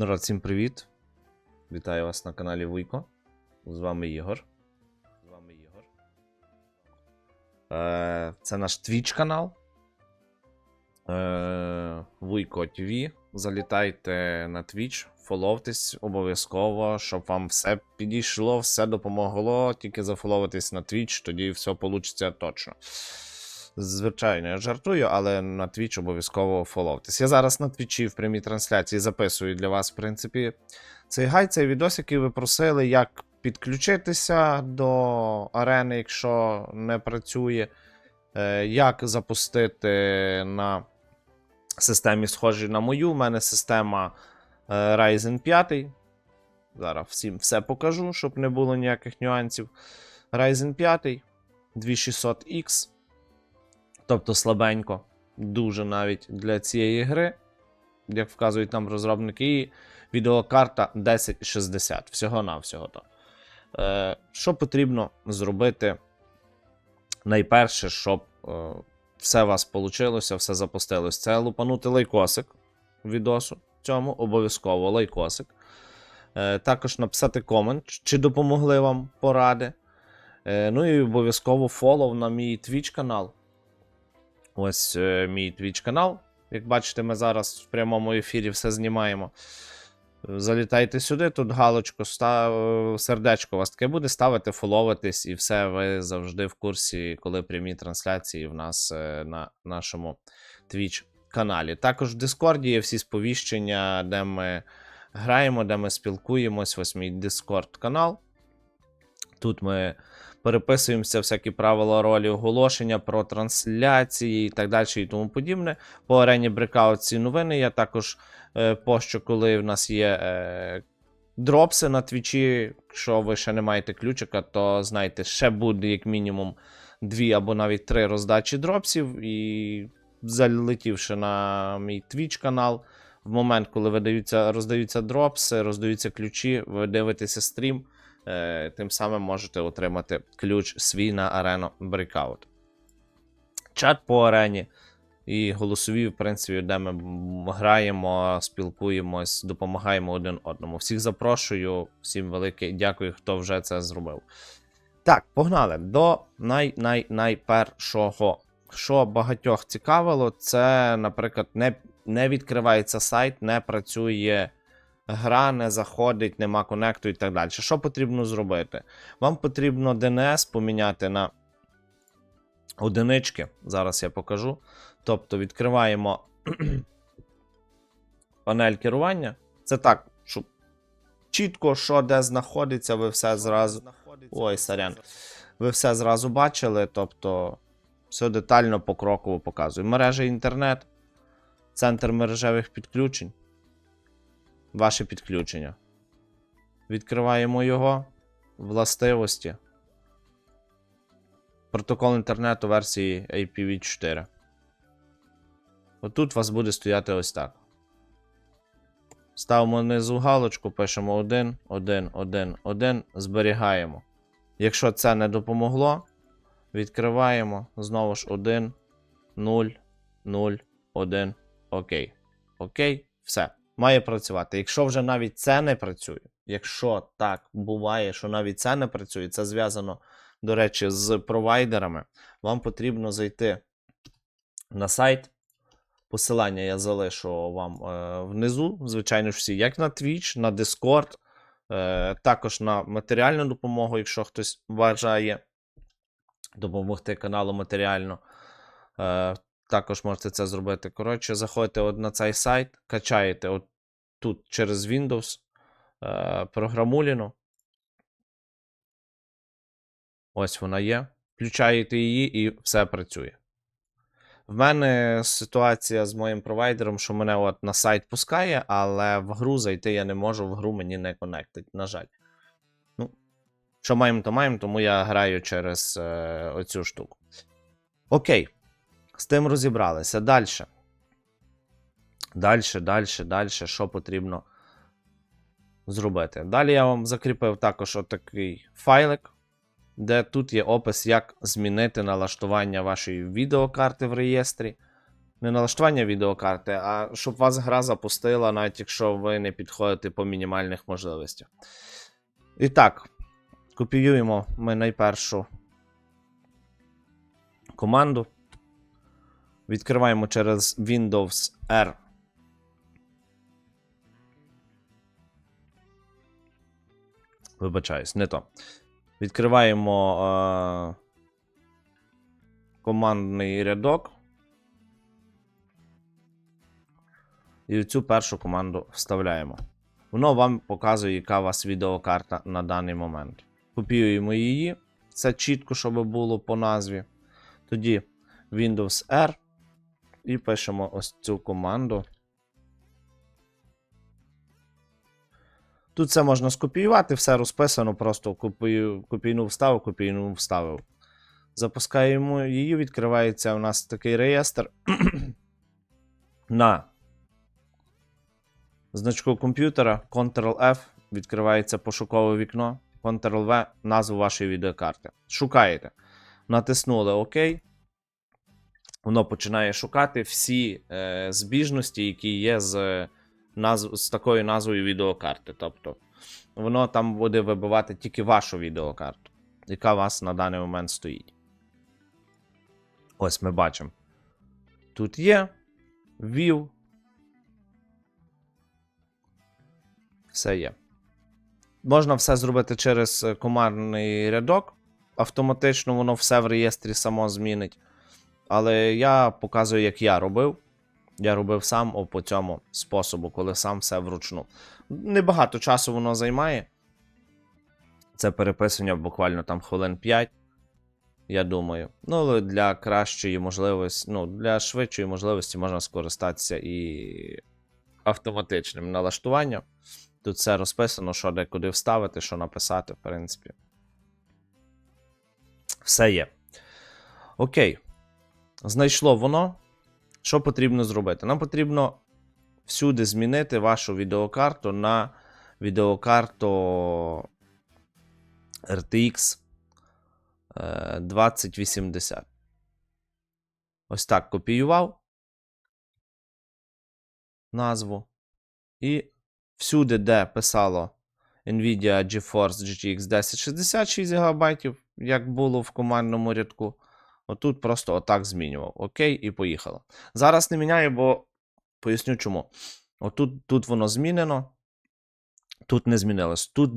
Народ, всім привіт! Вітаю вас на каналі Вуйко. З вами Ігор. З вами Ігор. Е, це наш Twitch канал. Е, Вуйко TV. Залітайте на Twitch, фоловтесь обов'язково, щоб вам все підійшло, все допомогло. Тільки зафоловитись на Twitch, тоді все вийде точно. Звичайно, я жартую, але на Twitch обов'язково фоловтесь. Я зараз на Твічі в прямій трансляції записую для вас, в принципі, цей гай, цей відос, який ви просили, як підключитися до арени, якщо не працює, е, як запустити на системі, схожій на мою. У мене система е, Ryzen 5. Зараз всім все покажу, щоб не було ніяких нюансів. Ryzen 5 2600X. Тобто слабенько, дуже навіть для цієї гри, як вказують нам розробники, відеокарта 1060. Всього-навсього. то. Е, що потрібно зробити найперше, щоб е, все у вас вийшло, все запустилось? Це лупанути лайкосик відосу цьому, обов'язково лайкосик. Е, також написати комент, чи допомогли вам поради. Е, ну і обов'язково фолов на мій Twitch канал. Ось е, мій Twitch канал. Як бачите, ми зараз в прямому ефірі все знімаємо. Залітайте сюди, тут галочку, став... сердечко у вас таке буде, ставити, фоловитись, і все, ви завжди в курсі, коли прямі трансляції в нас е, на нашому Twitch каналі. Також в Дискорді є всі сповіщення, де ми граємо, де ми спілкуємось. Ось мій Discord канал. Тут ми переписуємося всякі правила ролі оголошення про трансляції і так далі і тому подібне. По арені Breakout ці новини я також е, пощу, коли в нас є е, дропси на твічі. Якщо ви ще не маєте ключика, то знайте, ще буде як мінімум дві або навіть три роздачі дропсів. І залетівши на мій Twitch канал. В момент, коли видаються, роздаються дропси, роздаються ключі, ви дивитеся стрім, е, тим самим можете отримати ключ свій на арену Breakout. Чат по арені і голосові, в принципі, де ми граємо, спілкуємось, допомагаємо один одному. Всіх запрошую, всім велике дякую, хто вже це зробив. Так, погнали до най-най-найпершого. Що багатьох цікавило, це, наприклад, не, не відкривається сайт, не працює гра, не заходить, нема конекту і так далі. Що потрібно зробити? Вам потрібно DNS поміняти на одинички. Зараз я покажу. Тобто відкриваємо панель керування. Це так, щоб чітко, що де знаходиться, ви все зразу. Ой, сорян. Ви все зразу бачили, тобто все детально покроково показую. Мережа інтернет, центр мережевих підключень. Ваше підключення. Відкриваємо його. Властивості. Протокол інтернету версії IPv4. Отут у вас буде стояти ось так. Ставимо внизу галочку, пишемо 1, 1, 1, 1, зберігаємо. Якщо це не допомогло, відкриваємо знову ж 1, 0, 0, 1, окей. Окей, все. Має працювати. Якщо вже навіть це не працює, якщо так буває, що навіть це не працює, це зв'язано, до речі, з провайдерами, вам потрібно зайти на сайт. Посилання я залишу вам е, внизу. Звичайно ж, всі, як на Twitch, на Discord, е, також на матеріальну допомогу, якщо хтось бажає допомогти каналу матеріально. Е, також можете це зробити. Коротше, заходите от на цей сайт, качаєте от тут через Windows е, програмуліну. Ось вона є. Включаєте її і все працює. В мене ситуація з моїм провайдером, що мене от на сайт пускає, але в гру зайти я не можу, в гру мені не конектить, на жаль. Ну, що маємо, то маємо, тому я граю через е, оцю штуку. Окей. З тим розібралися. Далі. Далі, далі, далі, що потрібно зробити. Далі я вам закріпив також отакий файлик, де тут є опис, як змінити налаштування вашої відеокарти в реєстрі. Не налаштування відеокарти, а щоб вас гра запустила, навіть якщо ви не підходите по мінімальних можливостях. І так, копіюємо ми найпершу команду. Відкриваємо через Windows R. Вибачаюсь, не то. Відкриваємо е- командний рядок. І цю першу команду вставляємо. Воно вам показує, яка у вас відеокарта на даний момент. Копіюємо її. Це чітко, щоб було по назві. Тоді Windows R. І пишемо ось цю команду. Тут все можна скопіювати, все розписано, просто копію, копійну вставив, копійну вставив. Запускаємо її, відкривається у нас такий реєстр. На значку комп'ютера Ctrl-F, відкривається пошукове вікно, Ctrl-V, назву вашої відеокарти. Шукаєте. Натиснули ОК. Воно починає шукати всі е, збіжності, які є з, назв, з такою назвою відеокарти. Тобто, воно там буде вибивати тільки вашу відеокарту, яка у вас на даний момент стоїть. Ось ми бачимо. Тут є View. Все є. Можна все зробити через е, командний рядок. Автоматично воно все в реєстрі само змінить. Але я показую, як я робив. Я робив сам по цьому способу, коли сам все вручну. Небагато часу воно займає. Це переписання буквально там хвилин 5. Я думаю. Ну, але для кращої можливості, ну, для швидшої можливості можна скористатися і автоматичним налаштуванням. Тут все розписано, що де куди вставити, що написати, в принципі. Все є. Окей. Знайшло воно. Що потрібно зробити? Нам потрібно всюди змінити вашу відеокарту на відеокарту RTX е, 2080. Ось так копіював назву. І всюди, де писало Nvidia GeForce GTX 1060 6 ГБ, як було в командному рядку. Отут просто отак змінював. Окей, і поїхало. Зараз не міняю, бо поясню чому. Отут тут воно змінено. Тут не змінилось. Тут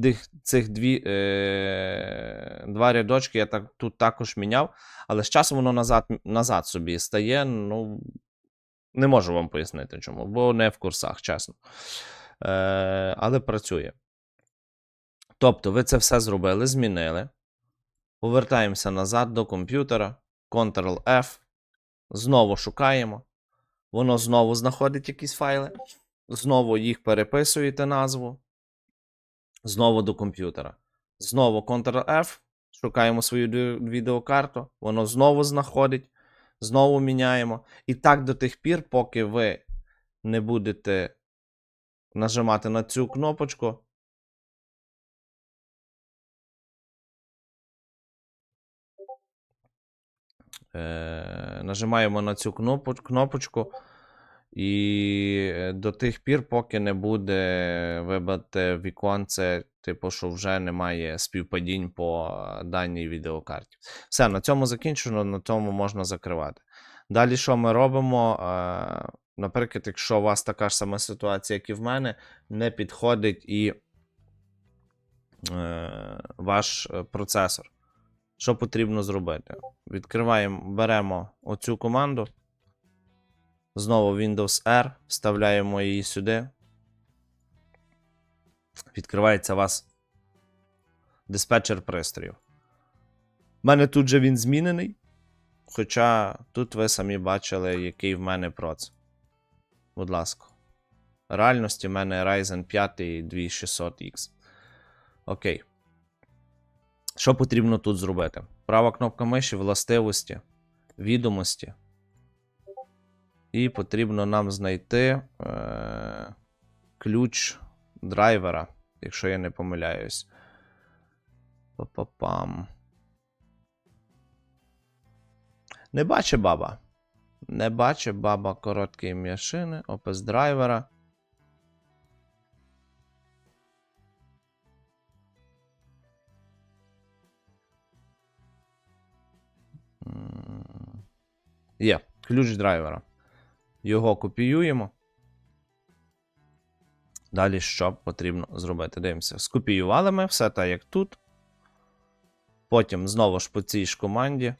цих дві, е, два рядочки я так, тут також міняв, але з часом воно назад назад собі стає. Ну, не можу вам пояснити чому, бо не в курсах, чесно. Е, Але працює. Тобто, ви це все зробили, змінили. Повертаємося назад до комп'ютера. Ctrl-F. Знову шукаємо. Воно знову знаходить якісь файли. Знову їх переписуєте назву. Знову до комп'ютера. Знову Ctrl-F. Шукаємо свою відеокарту. Воно знову знаходить. Знову міняємо. І так до тих пір, поки ви не будете нажимати на цю кнопочку. Е, нажимаємо на цю кнопочку. І е, до тих пір, поки не буде вибрати віконце, типу, що вже немає співпадінь по даній відеокарті. Все, на цьому закінчено, на цьому можна закривати. Далі, що ми робимо? Е, Наприклад, якщо у вас така ж сама ситуація, як і в мене, не підходить і ваш процесор. Що потрібно зробити? Відкриваємо, беремо оцю команду. Знову Windows R, вставляємо її сюди. Відкривається у вас диспетчер пристроїв. У мене тут же він змінений. Хоча тут ви самі бачили, який в мене проц. Будь ласка. Реальності в мене Ryzen 5 2600X. Окей. Що потрібно тут зробити? Права кнопка миші, властивості, відомості. І потрібно нам знайти е- ключ драйвера, якщо я не помиляюсь. Па-па-пам. Не бачить баба. Не бачить баба короткої м'яшини, опис драйвера. Є, ключ драйвера. Його копіюємо. Далі що потрібно зробити? Дивимося. Скопіювали ми все так, як тут. Потім знову ж по цій ж команді.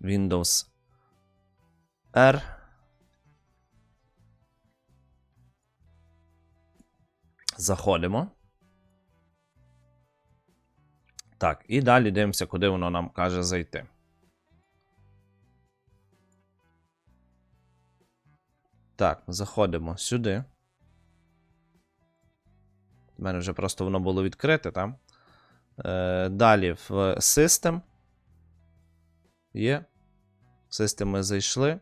Windows R. Заходимо. Так, і далі дивимося, куди воно нам каже зайти. Так, заходимо сюди. У мене вже просто воно було відкрите, так? Е, далі в System. Є. В System ми зайшли.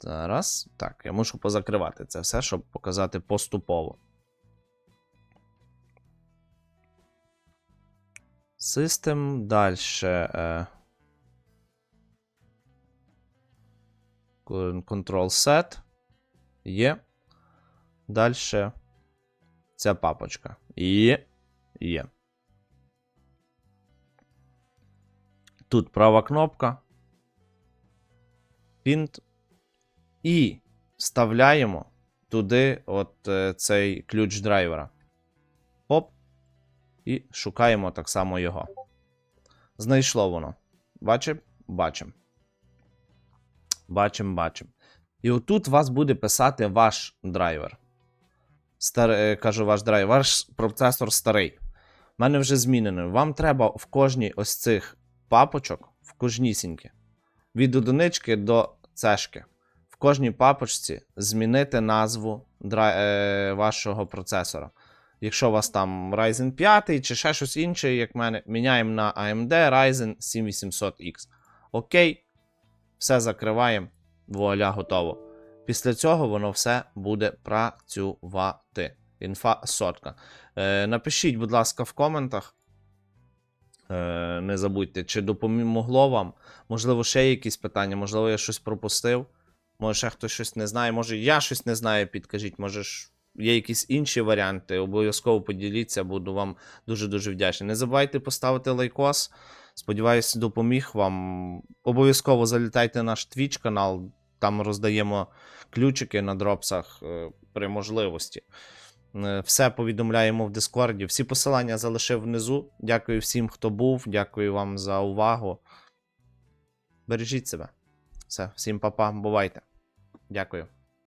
Зараз. Так, я мушу позакривати це все, щоб показати поступово. System далі. Е, Control Set. Є. Далі ця папочка. Є. Є. Тут права кнопка. Pint. І вставляємо туди от е, цей ключ драйвера. Оп. І шукаємо так само його. Знайшло воно. Бачимо? Бачимо. Бачимо, бачимо. І отут вас буде писати ваш драйвер. Стар, е, кажу ваш драйвер, ваш процесор старий. У мене вже змінено. Вам треба в кожній ось цих папочок, в кожнісіньки, від одинички до цешки, в кожній папочці змінити назву драй, е, вашого процесора. Якщо у вас там Ryzen 5 чи ще щось інше, як в мене, міняємо на AMD Ryzen 7800X. Окей, все закриваємо, вуаля, готово. Після цього воно все буде працювати. Інфа сотка. Е, напишіть, будь ласка, в коментах. Е, не забудьте, чи допомогло вам. Можливо, ще є якісь питання, можливо, я щось пропустив. Може, ще хтось щось не знає, може я щось не знаю, підкажіть, може ж є якісь інші варіанти. Обов'язково поділіться, буду вам дуже-дуже вдячний. Не забувайте поставити лайкос. Сподіваюся, допоміг вам. Обов'язково залітайте на наш Twitch канал, там роздаємо ключики на дропсах е, при можливості. Е, Все повідомляємо в Дискорді. Всі посилання залишив внизу. Дякую всім, хто був. Дякую вам за увагу. Бережіть себе. Все, всім па-па, бувайте. Дякую.